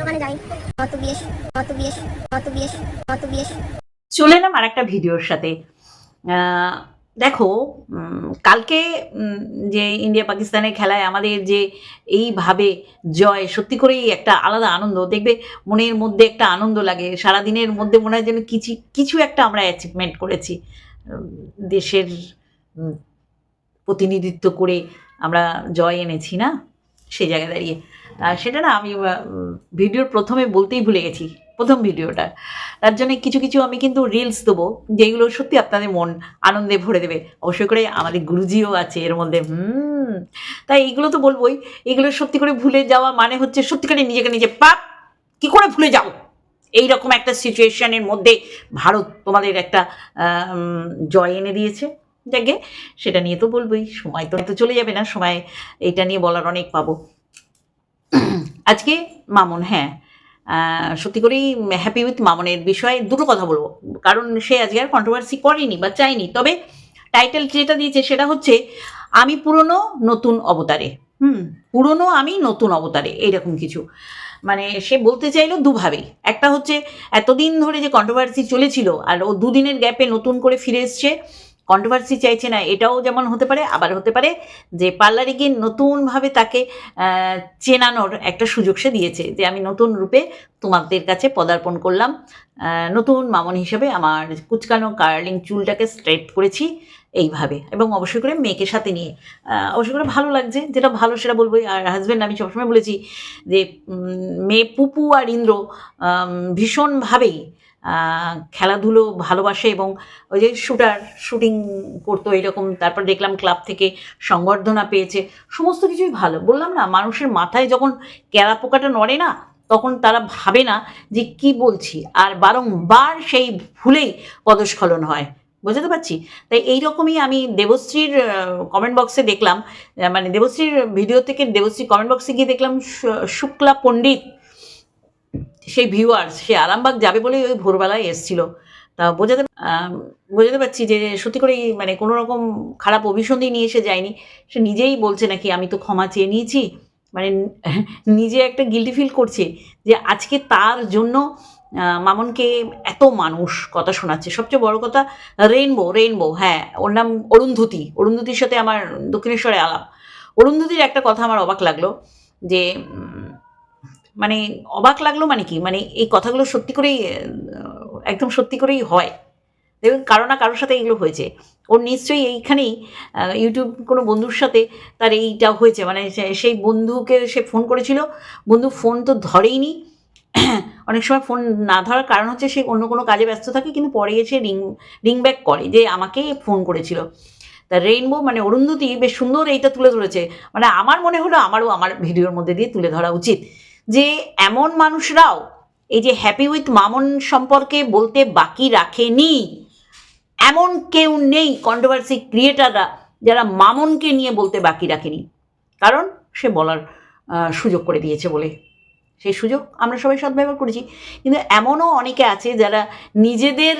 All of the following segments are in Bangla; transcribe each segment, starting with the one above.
দোকানে যাই। কত বিয়েস কত বিয়েস কত বিয়েস কত বিয়েস। চলে এলাম আর একটা ভিডিওর সাথে। দেখো কালকে যে ইন্ডিয়া পাকিস্তানের খেলায় আমাদের যে এইভাবে জয়, সত্যি করেই একটা আলাদা আনন্দ। দেখবে, মনের মধ্যে একটা আনন্দ লাগে। সারাদিনের মধ্যে মনে হয় যেন কিছু কিছু একটা আমরা অ্যাচিভমেন্ট করেছি। দেশের প্রতিনিধিত্ব করে আমরা জয় এনেছি না? সেই জায়গায় দাঁড়িয়ে। আর সেটা না আমি ভিডিওর প্রথমে বলতেই ভুলে গেছি, প্রথম ভিডিওটা। তার জন্য কিছু কিছু আমি কিন্তু রিলস দেবো যেগুলো সত্যি আপনাদের মন আনন্দে ভরে দেবে। অবশ্যই করে আমাদের গুরুজিও আছে এর মধ্যে, হুম। তাই এইগুলো তো বলবোই, এগুলো সত্যি করে ভুলে যাওয়া মানে হচ্ছে সত্যি করে নিজেকে নিজে, পাপ! কি করে ভুলে যাও এই রকম একটা সিচুয়েশনের মধ্যে ভারত তোমাদের একটা জয় এনে দিয়েছে। যাকে সেটা নিয়ে তো বলবোই, সময় তো তো চলে যাবে না, সময় এটা নিয়ে বলার অনেক পাবো। আজকে মামুন হ্যাঁ সত্যি করেই হ্যাপি উইথ মামনের বিষয়ে দুটো কথা বলব। কারণ সে আজকে আর কন্ট্রোভার্সি করেনি বা চায়নি, তবে টাইটেল যেটা দিয়েছে সেটা হচ্ছে, আমি পুরনো নতুন অবতারে। হুম, পুরনো আমি নতুন অবতারে, এইরকম কিছু। মানে সে বলতে চাইলো দুভাবেই। একটা হচ্ছে, এতদিন ধরে যে কন্ট্রোভার্সি চলেছিল, আর ও দুদিনের গ্যাপে নতুন করে ফিরে এসছে কন্ট্রোভার্সি চাইছে না, এটাও যেমন হতে পারে, আবার হতে পারে যে পার্লারে গিয়ে নতুনভাবে তাকে চেনানোর একটা সুযোগ সে দিয়েছে যে আমি নতুন রূপে তোমাদের কাছে পদার্পণ করলাম। নতুন মামন হিসেবে আমার কুচকানো কার্লিং চুলটাকে স্ট্রেট করেছি এইভাবে এবং অবশ্যই করে মেয়েকে সাথে নিয়ে। অবশ্যই করে ভালো লাগছে, যেটা ভালো সেটা বলবোই। আর হাজব্যান্ড আমি সবসময় বলেছি যে মেয়ে পুপু আর ইন্দ্র ভীষণভাবেই খেলাধুলো ভালোবাসে এবং ওই যে শুটার শুটিং করতো এরকম, তারপর দেখলাম ক্লাব থেকে সংবর্ধনা পেয়েছে, সমস্ত কিছুই ভালো। বললাম না, মানুষের মাথায় যখন ক্যারা পোকাটা নড়ে না, তখন তারা ভাবে না যে কি বলছি, আর বারংবার সেই ভুলেই পদস্খলন হয়। বুঝতে পারছি? তাই এইরকমই আমি দেবশ্রীর কমেন্ট বক্সে দেখলাম মানে দেবশ্রীর ভিডিও থেকে দেবশ্রী কমেন্ট বক্সে গিয়ে দেখলাম শুক্লা পণ্ডিত সেই ভিউয়ার্স সে আরামবাগ যাবে বলেই ওই ভোরবেলায় এসছিল। তা বোঝাতে বোঝাতে পারছি যে সত্যি করেই মানে কোনো রকম খারাপ অভিসন্ধি নিয়ে এসে যায়নি। সে নিজেই বলছে নাকি, আমি তো ক্ষমা চেয়ে নিয়েছি। মানে নিজে একটা গিল্টি ফিল করছে যে আজকে তার জন্য মামনকে এত মানুষ কথা শোনাচ্ছে। সবচেয়ে বড় কথা রেইনবো রেইনবো হ্যাঁ ওর নাম অরুন্ধতী। অরুন্ধতির সাথে আমার দক্ষিণেশ্বরে আলাপ। অরুন্ধতির একটা কথা আমার অবাক লাগল যে মানে অবাক লাগল মানে কি? মানে এই কথাগুলো সত্যি করেই একদম সত্যি করেই হয়। দেখবেন কারও না কারোর সাথে এগুলো হয়েছে। ওর নিশ্চয়ই এইখানেই ইউটিউব কোনো বন্ধুর সাথে তার এইটা হয়েছে। মানে সেই বন্ধুকে সে ফোন করেছিল। বন্ধু ফোন তো ধরেইনি। অনেক সময় ফোন না ধরার কারণ হচ্ছে সে অন্য কোনো কাজে ব্যস্ত থাকে, কিন্তু পরে এসে রিং রিং ব্যাক করে যে আমাকে ফোন করেছিল। তা রেইনবো মানে অরুন্ধতি বেশ সুন্দর এইটা তুলে ধরেছে। মানে আমার মনে হলো আমারও আমার ভিডিওর মধ্যে দিয়ে তুলে ধরা উচিত। যে এমন মানুষরাও এই যে হ্যাপি উইথ মামন সম্পর্কে বলতে বাকি রাখেনি। এমন কেউ নেই কন্ট্রোভার্সি ক্রিয়েটাররা যারা মামনকে নিয়ে বলতে বাকি রাখেনি। কারণ সে বলার সুযোগ করে দিয়েছে বলে। সেই সুযোগ আমরা সবাই সদ্ব্যবহার করেছি। কিন্তু এমনও অনেকে আছে যারা নিজেদের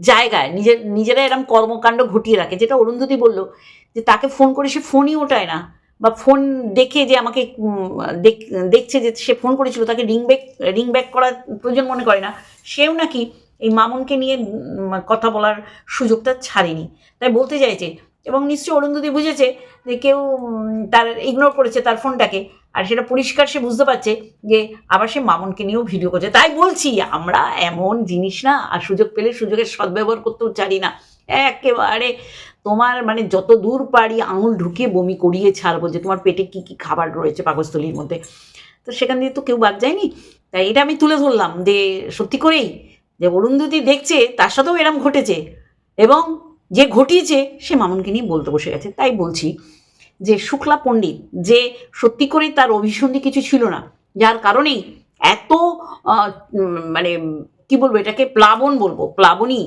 জায়গায়, নিজের, নিজেরা এরম কর্মকাণ্ড ঘটিয়ে রাখে। যেটা অরুন্ধতী বলল যে তাকে ফোন করে সে ফোনই ওঠায় না। বা ফোন দেখে যে আমাকে দেখ- দেখছে যে সে ফোন করেছিল, তাকে রিং ব্যাক রিং ব্যাক করার প্রয়োজন মনে করে না। সেও নাকি এই মামুনকে নিয়ে কথা বলার সুযোগটা ছাড়েনি। তাই বলতে চাইছে, এবং নিশ্চয়ই অরুন্ধতী বুঝেছে যে কেউ তার ইগনোর করেছে তার ফোনটাকে, আর সেটা পরিষ্কার সে বুঝতে পারছে যে আবার সে মামুনকে নিয়েও ভিডিও করছে। তাই বলছি, আমরা এমন জিনিস না, আর সুযোগ পেলে সুযোগের সদ্ব্যবহার করতেও চারি না। একেবারে তোমার মানে যত দূর পারি আঙুল ঢুকিয়ে বমি করিয়ে ছাড়বো যে তোমার পেটে কি কি খাবার রয়েছে পাকস্থলীর মধ্যে। তো সেখান দিয়ে তো কেউ বাদ যায়নি। তাই এটা আমি তুলে ধরলাম যে সত্যি করেই যে অরুন্ধতী দেখছে, তার সাথেও এরম ঘটেছে এবং যে ঘটিয়েছে, সে মামুনকে নিয়ে বলতে বসে গেছে। তাই বলছি যে শুক্লা পণ্ডিত, যে সত্যি করেই তার অভিসন্ধি কিছু ছিল না, যার কারণেই এত মানে কি বলব এটাকে প্লাবন বলব প্লাবনই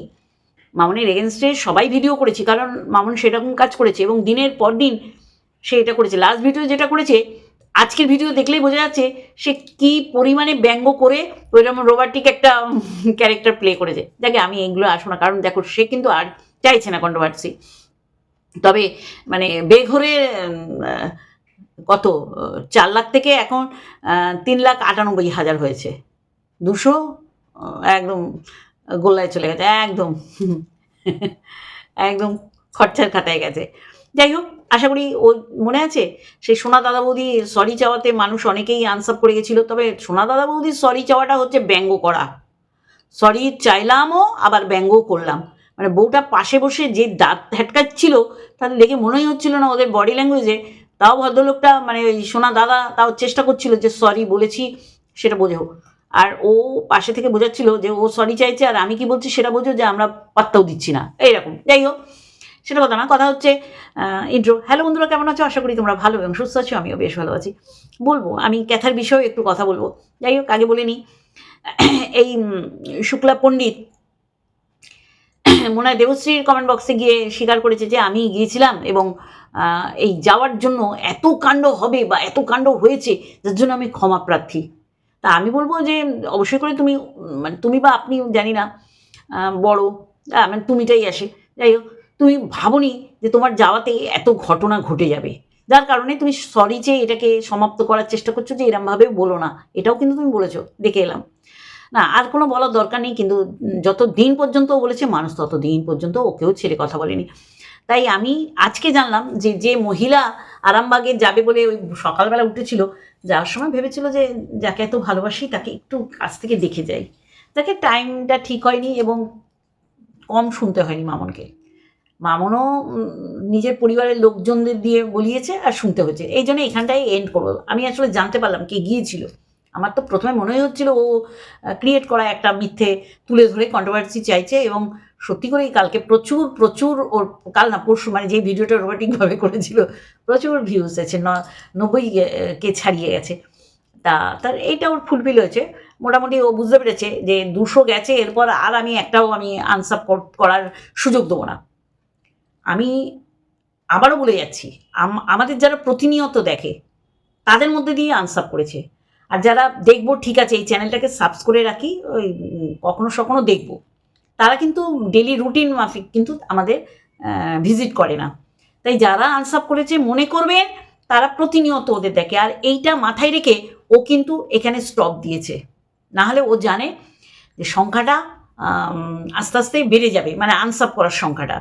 মামুনের এগেনস্টে সবাই ভিডিও করেছি, কারণ মামুন সেরকম কাজ করেছে এবং দিনের পর দিন সে এটা করেছে। লাস্ট ভিডিও যেটা করেছে, আজকের ভিডিও দেখলেই বোঝা যাচ্ছে সে কি পরিমাণে ব্যঙ্গ করে ওইরকম রোবাটিক একটা ক্যারেক্টার প্লে করেছে। যাকে, আমি এগুলো আসব না কারণ দেখো, সে কিন্তু আর চাইছে না কন্ট্রোভার্সি তবে মানে বেঘরে কত? চার লাখ থেকে এখন তিন লাখ আটানব্বই হাজার হয়েছে। দুশো একদম গোল্লায় চলে গেছে, একদম। একদম খরচার খাতায় গেছে। যাই হোক, আশা করি ও মনে আছে? সেই সোনা দাদা বৌদি সরি চাওয়াতে মানুষ অনেকেই আনসার করে গেছিল, তবে সোনা দাদা বৌদির সরি চাওয়াটা হচ্ছে ব্যঙ্গ করা। সরি চাইলামও, আবার ব্যঙ্গও করলাম। মানে বউটা পাশে বসে যে দাঁত হেটকাচ্ছিল তাদের দেখে মনেই হচ্ছিল না ওদের বডি ল্যাঙ্গুয়েজে তাও ভদ্রলোকটা মানে ওই সোনা দাদা তাও চেষ্টা করছিল যে সরি বলেছি, সেটা বোঝো আর ও পাশে থেকে বোঝাচ্ছিল যে ও সরি চাইছে আর আমি কি বলছি সেটা বোঝো যে আমরা পাত্তাও দিচ্ছি না। এইরকম। যাই হোক, সেটা কথা না, কথা হচ্ছে ইন্ট্রো হ্যালো বন্ধুরা, কেমন আছো? আশা করি তোমরা ভালো এবং সুস্থ আছো, আমিও বেশ ভালো আছি। বলব, আমি ক্যাথার বিষয়েও একটু কথা বলব। যাই হোক, আগে বলে নিই, এই শুক্লা পণ্ডিত মনে হয় দেবশ্রীর কমেন্ট বক্সে গিয়ে স্বীকার করেছে যে আমি গিয়েছিলাম এবং এই যাওয়ার জন্য এত কাণ্ড হবে বা এত কাণ্ড হয়েছে, যার জন্য আমি ক্ষমা প্রার্থী। তা আমি বলব যে অবশ্যই করে তুমি মানে তুমি বা আপনি, জানি না বড় মানে তুমিটাই আসে। যাই হোক, তুমি ভাবনি যে তোমার যাওয়াতে এত ঘটনা ঘটে যাবে। যার কারণে তুমি সরি চেয়ে এটাকে সমাপ্ত করার চেষ্টা করছ যে এরমভাবে বলো না। এটাও কিন্তু তুমি বলেছ, দেখে এলাম। না, আর কোনো বলার দরকার নেই, কিন্তু যত দিন পর্যন্ত বলেছে, মানুষ তত দিন পর্যন্ত ওকেও ছেড়ে কথা বলেনি। তাই আমি আজকে জানলাম যে যে মহিলা আরামবাগে যাবে বলে ওই সকালবেলা উঠেছিল, যাওয়ার সময় ভেবেছিল যে যাকে এত ভালোবাসি তাকে একটু কাছ থেকে দেখে যাই। তাকে টাইমটা ঠিক হয়নি এবং কম শুনতে হয়নি মামনকে। মামনও নিজের পরিবারের লোকজনদের দিয়ে বলিয়েছে আর শুনতে হয়েছে। এই জন্য এখানটায় এন্ড করব আমি আসলে জানতে পারলাম কে গিয়েছিল। আমার তো প্রথমে মনেই হচ্ছিল ও ক্রিয়েট করা একটা মিথ্যে, তুলে ধরে কন্ট্রোভার্সি চাইছে এবং সত্যি করেই কালকে প্রচুর প্রচুর ওর কাল না, পরশু মানে যে ভিডিওটা রোবোটিকভাবে করেছিল, প্রচুর ভিউজ আছে, ন, নব্বই কে- ছাড়িয়ে গেছে। তা, তার এইটা ওর ফুলফিল হয়েছে। মোটামুটি ও বুঝতে পেরেছে যে দুশো গেছে, এরপর আর আমি একটাও আমি আনসার করার সুযোগ দেবো না। আমি আবারও বলে যাচ্ছি, আম- আমাদের যারা প্রতিনিয়ত দেখে, তাদের মধ্যে দিয়ে আনসার করেছে। আর যারা দেখব, ঠিক আছে, এই চ্যানেলটাকে সাবস্ক্রাইব করে রাখি, ওই কখনো সখনো দেখব। কিন্তু ডেলি রুটিন মাফিক কিন্তু আমাদের ভিজিট করে না। তাই যারা আনসাপ করেছে মনে করবেন, তারা প্রতিনিয়ত ওদের দেখে। আর এইটা মাথায় রেখে ও কিন্তু এখানে স্টপ দিয়েছে। না হলে ও জানে যে সংখ্যাটা আস্তে আস্তে বেড়ে যাবে মানে আনসাপ করার সংখ্যাটা।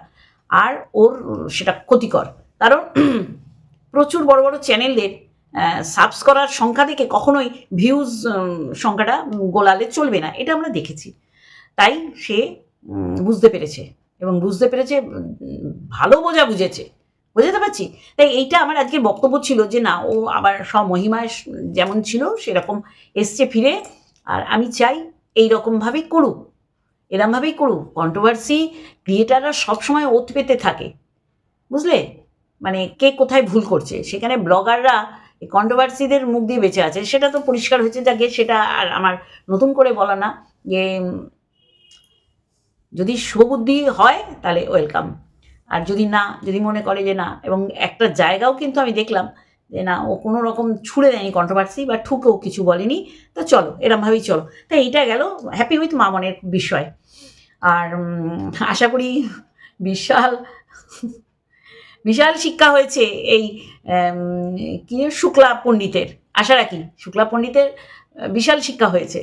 আর ওর সেটা ক্ষতিকর। কারণ প্রচুর বড় বড় চ্যানেলদের সাবস করার সংখ্যা থেকে কখনোই ভিউজ সংখ্যাটা গোলালে চলবে না। এটা আমরা দেখেছি। তাই সে বুঝতে পেরেছে এবং বুঝতে পেরেছে, ভালো বোঝা বুঝেছে। বুঝতে পারছি? তাই এইটা আমার আজকে বক্তব্য ছিল যে না, ও আবার সব মহিমায় যেমন ছিল, সেরকম এসছে ফিরে। আর আমি চাই এই রকমভাবেই করুক, এরমভাবেই করুক। কন্ট্রোভার্সি ক্রিয়েটাররা সবসময় ওত পেতে থাকে। বুঝলে? মানে কে কোথায় ভুল করছে? সেখানে ব্লগাররা এই কন্ট্রোভার্সিদের মুখ দিয়ে বেঁচে আছে। সেটা তো পরিষ্কার হয়েছে যাকে, সেটা আর আমার নতুন করে বলা না যে যদি শুভবুদ্ধি হয়, তাহলে ওয়েলকাম আর যদি না, যদি মনে করে যে না, এবং একটা জায়গাও কিন্তু আমি দেখলাম যে না, ও কোনো রকম ছুড়ে দেয়নি কন্ট্রোভার্সি বা ঠুকেও কিছু বলেনি, তো চলো, এরমভাবেই চলো। তাই এইটা গেল হ্যাপি উইথ মামনের বিষয়। আর আশা করি বিশাল বিশাল শিক্ষা হয়েছে এই কি, শুক্লা পণ্ডিতের। আশা রাখি, শুক্লা পণ্ডিতের, বিশাল শিক্ষা হয়েছে।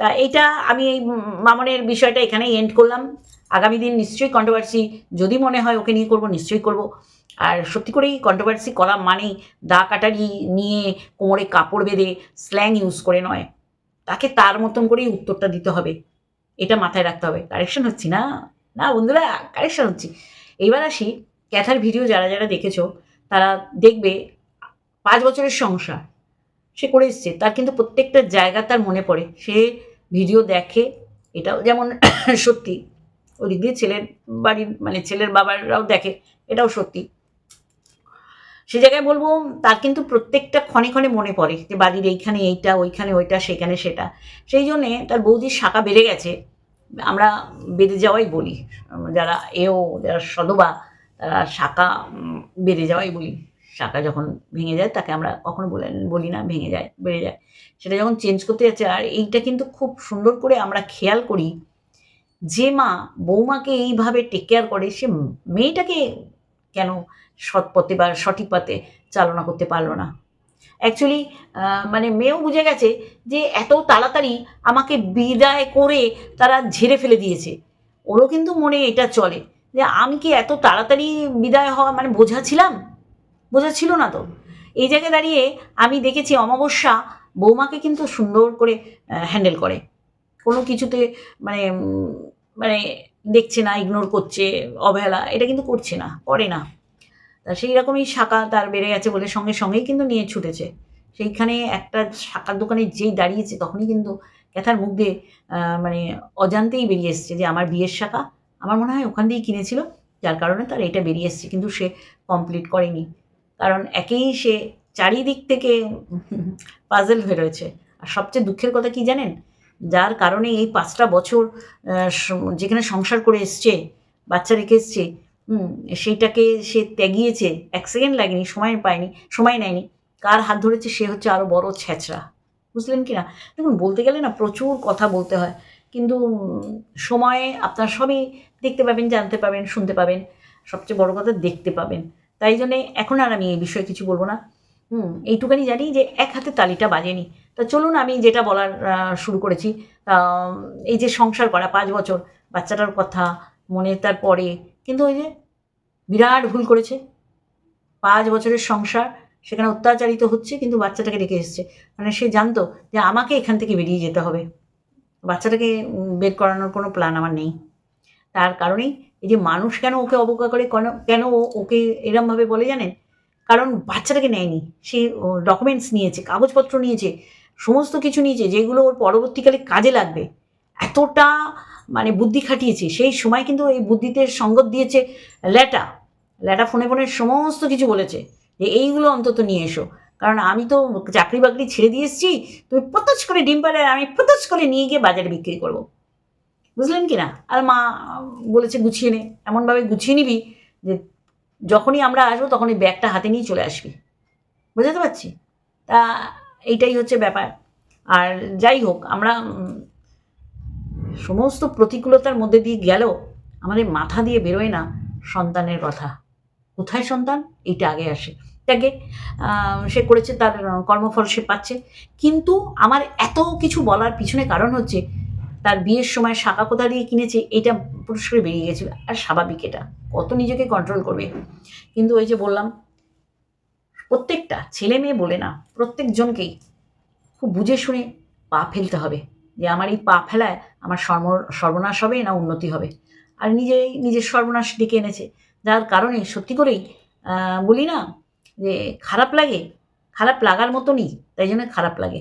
তা এইটা আমি এই মামনের বিষয়টা এখানেই এন্ড করলাম। আগামী দিন নিশ্চয়ই কন্ট্রোভার্সি যদি মনে হয় ওকে নিয়ে করব, নিশ্চয়ই করব। আর সত্যি করেই কন্ট্রোভার্সি করা মানেই দা কাটারি নিয়ে কোমরে কাপড় বেঁধে স্ল্যাং ইউজ করে নয়। তাকে তার মতন করেই উত্তরটা দিতে হবে। এটা মাথায় রাখতে হবে। কারেকশন হচ্ছি না? না বন্ধুরা কারেকশন হচ্ছি। এবার আসি ক্যাথার ভিডিও যারা যারা দেখেছ, তারা দেখবে পাঁচ বছরের সংসার। সে করে এসছে। তার কিন্তু প্রত্যেকটা জায়গা তার মনে পড়ে। সে ভিডিও দেখে, এটাও যেমন সত্যি। ওদিক দিয়ে ছেলের বাড়ির মানে ছেলের বাবারাও দেখে, এটাও সত্যি। সে জায়গায় বলব, তার কিন্তু প্রত্যেকটা ক্ষণে ক্ষণে মনে পড়ে যে বাড়ির এইখানে এইটা, ওইখানে ওইটা, সেখানে সেটা। সেই জন্যে তার বৌদির শাখা বেড়ে গেছে। আমরা বেড়ে যাওয়াই বলি। যারা এও, যারা সদবা, তারা শাখা বেড়ে যাওয়াই বলি। শাখা যখন ভেঙে যায়, তাকে আমরা কখনো বলে, বলি না, ভেঙে যায়, বেড়ে যায়। সেটা যখন চেঞ্জ করতে যাচ্ছে, আর এইটা কিন্তু খুব সুন্দর করে আমরা খেয়াল করি যে মা বৌমাকে এইভাবে টেক কেয়ার করে, সে মেয়েটাকে কেন সৎ পথে বা সঠিক পথে চালনা করতে পারল না। অ্যাকচুয়ালি মানে মেয়েও বুঝে গেছে যে এত তাড়াতাড়ি আমাকে বিদায় করে তারা ঝেড়ে ফেলে দিয়েছে। ওরও কিন্তু মনে এটা চলে যে আমি কি এত তাড়াতাড়ি বিদায় হওয়া মানে বোঝা ছিলাম বোঝা ছিল না তো। এই জায়গায় দাঁড়িয়ে আমি দেখেছি অমাবস্যা বৌমাকে কিন্তু সুন্দর করে হ্যান্ডেল করে। কোনো কিছুতে মানে মানে দেখছে না ইগনোর করছে, অবহেলা, এটা কিন্তু করছে না, করে না। তা সেই রকমই শাখা তার বেড়ে গেছে বলে সঙ্গে সঙ্গেই কিন্তু নিয়ে ছুটেছে। সেইখানে একটা শাখার দোকানে যেই দাঁড়িয়েছে তখনই কিন্তু ক্যাথার মুখ দিয়ে মানে অজান্তেই বেরিয়ে এসছে যে আমার বিয়ের শাখা। আমার মনে হয় ওখান দিয়েই কিনেছিল, যার কারণে তার এটা বেরিয়ে এসছে, কিন্তু সে কমপ্লিট করেনি। কারণ একেই সে চারিদিক থেকে পাজেল হয়ে রয়েছে আর সবচেয়ে দুঃখের কথা কি জানেন? যার কারণে এই পাঁচটা বছর যেখানে সংসার করে এসছে, বাচ্চা রেখে এসছে সেইটাকে সে ত্যাগিয়েছে, এক সেকেন্ড লাগেনি, সময় পায়নি, সময় নেয়নি। কার হাত ধরেছে সে হচ্ছে আরও বড় ছ্যাঁচড়া বুঝলেন কি না? দেখুন, বলতে গেলে না প্রচুর কথা বলতে হয়, কিন্তু সময়ে আপনার সবই দেখতে পাবেন, জানতে পাবেন, শুনতে পাবেন, সবচেয়ে বড় কথা দেখতে পাবেন। তাই জন্যে এখন আর আমি এই বিষয়ে কিছু বলব না। হুম এইটুখানি জানি যে এক হাতে তালিটা বাজেনি। তা চলুন আমি যেটা বলার শুরু করেছি। এই যে সংসার করা পাঁচ বছর, বাচ্চাটার কথা মনে তার পরে, কিন্তু ওই যে বিরাট ভুল করেছে। পাঁচ বছরের সংসার, সেখানে অত্যাচারিত হচ্ছে, কিন্তু বাচ্চাটাকে রেখে এসছে। মানে সে জানতো যে আমাকে এখান থেকে বেরিয়ে যেতে হবে। বাচ্চাটাকে বের করানোর কোনো প্ল্যান আমার নেই। তার কারণেই এই যে মানুষ কেন ওকে অবজ্ঞা করে, কেন- কেন ওকে এরমভাবে বলে জানেন? কারণ বাচ্চাটাকে নেয়নি। সে ডকুমেন্টস নিয়েছে, কাগজপত্র নিয়েছে, সমস্ত কিছু নিয়েছে, যেগুলো ওর পরবর্তীকালে কাজে লাগবে। এতটা মানে বুদ্ধি খাটিয়েছে। সেই সময় কিন্তু এই বুদ্ধিতে সঙ্গত দিয়েছে ল্যাটা। ল্যাটা ফোনে ফোনে সমস্ত কিছু বলেছে যে, এইগুলো অন্তত নিয়ে এসো। কারণ আমি তো চাকরি বাকরি ছেড়ে দিয়ে এসেছি, তুমি পতচ করে ডিম পাড়ে আমি পতচ করে নিয়ে গিয়ে বাজারে বিক্রি করব। বুঝলেন কি না? আর মা বলেছে, গুছিয়ে নে। এমনভাবে গুছিয়ে নিবি যে যখনই আমরা আসব তখনই ব্যাগটা হাতে নিয়ে চলে আসবি। বুঝতে পারছি? তা এইটাই হচ্ছে ব্যাপার। আর যাই হোক, আমরা সমস্ত প্রতিকূলতার মধ্যে দিয়ে গেলেও আমাদের মাথা দিয়ে বেরোয় না সন্তানের কথা। কোথায় সন্তান? এইটা আগে আসে। তাকে সে করেছে, তার কর্মফল সে পাচ্ছে। কিন্তু আমার এত কিছু বলার পিছনে কারণ হচ্ছে তার বিয়ের সময় শাখা কোথা দিয়ে কিনেছে এটা পুরস্কারে বেরিয়ে গেছিল। আর স্বাভাবিক এটা কত নিজেকে কন্ট্রোল করবে। কিন্তু ওই যে বললাম প্রত্যেকটা ছেলে মেয়ে বলে না প্রত্যেকজনকেই খুব বুঝে শুনে পা ফেলতে হবে যে আমার এই পা ফেলায় আমার সর্ব সর্বনাশ হবে না উন্নতি হবে। আর নিজেই নিজের সর্বনাশ ডেকে এনেছে। যার কারণে সত্যি করেই বলি না যে খারাপ লাগে খারাপ লাগার মতনই তাই জন্য খারাপ লাগে।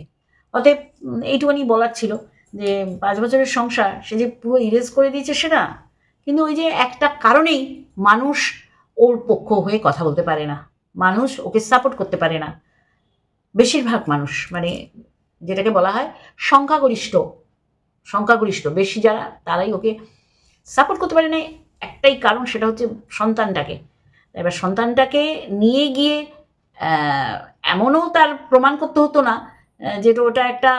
অতএব উম, এইটুখানি বলার ছিল। যে পাঁচ বছরের সংসার, সে যে পুরো ইরেজ করে দিয়েছে সেটা কিন্তু ওই যে একটা কারণেই মানুষ ওর পক্ষ হয়ে কথা বলতে পারে না। মানুষ ওকে সাপোর্ট করতে পারে না। বেশিরভাগ মানুষ মানে যেটাকে বলা হয় সংখ্যাগরিষ্ঠ সংখ্যাগরিষ্ঠ। বেশি যারা, তারাই ওকে সাপোর্ট করতে পারে না। একটাই কারণ সেটা হচ্ছে সন্তানটাকে। এবার সন্তানটাকে নিয়ে গিয়ে এমনও তার প্রমাণ করতে হতো না যেটা ওটা একটা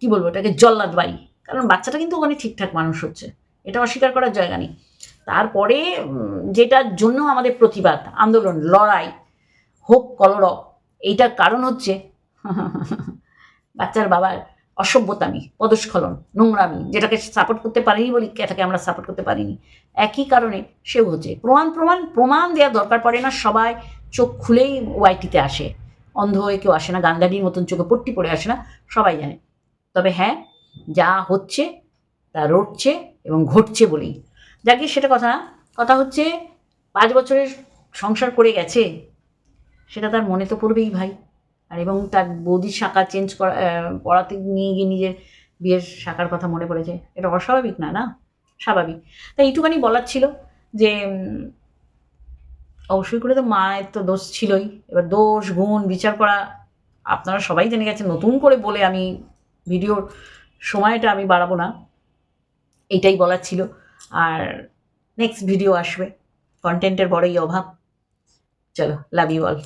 কি বলব, ওটাকে জল্লাদ বাড়ি কারণ বাচ্চাটা কিন্তু ওখানে ঠিকঠাক মানুষ হচ্ছে। এটা অস্বীকার করার জায়গা নেই। তারপরে যেটার জন্য আমাদের প্রতিবাদ, আন্দোলন, লড়াই, হোক কলরব, এইটার কারণ হচ্ছে বাচ্চার বাবার অসভ্যতামি, পদস্খলন, নোংরামি, যেটাকে সাপোর্ট করতে পারিনি বলি এটাকে আমরা সাপোর্ট করতে পারিনি। একই কারণে সেও হচ্ছে। প্রমাণ প্রমাণ প্রমাণ দেওয়ার দরকার পড়ে না, সবাই চোখ খুলেই ওয়াইটিতে আসে। অন্ধ হয়ে কেউ আসে না, গান্ধারির মতন চোখে পট্টি পড়ে আসে না, সবাই জানে। তবে হ্যাঁ যা হচ্ছে তা রটছে এবং ঘটছে বলেই। যাকে সেটা কথা না। কথা হচ্ছে, পাঁচ বছরের সংসার করে গেছে, সেটা তার মনে তো পড়বেই ভাই। আর এবং তার বৌদির শাখা চেঞ্জ করা পড়াতে নিয়ে গিয়ে নিজের বিয়ের শাখার কথা মনে পড়েছে। এটা অস্বাভাবিক না না? স্বাভাবিক। তাই এইটুখানি বলার ছিল যে অবশ্যই করে তো মায়ের তো দোষ ছিলই। এবার দোষ, গুণ, বিচার করা আপনারা সবাই জেনে গেছেন। নতুন করে বলে আমি ভিডিওর সময়টা আমি বাড়াবো না। এটাই বলার ছিল। আর নেক্সট ভিডিও আসবে। কন্টেন্টের বড়ই অভাব। চলো লাভ ইউ অল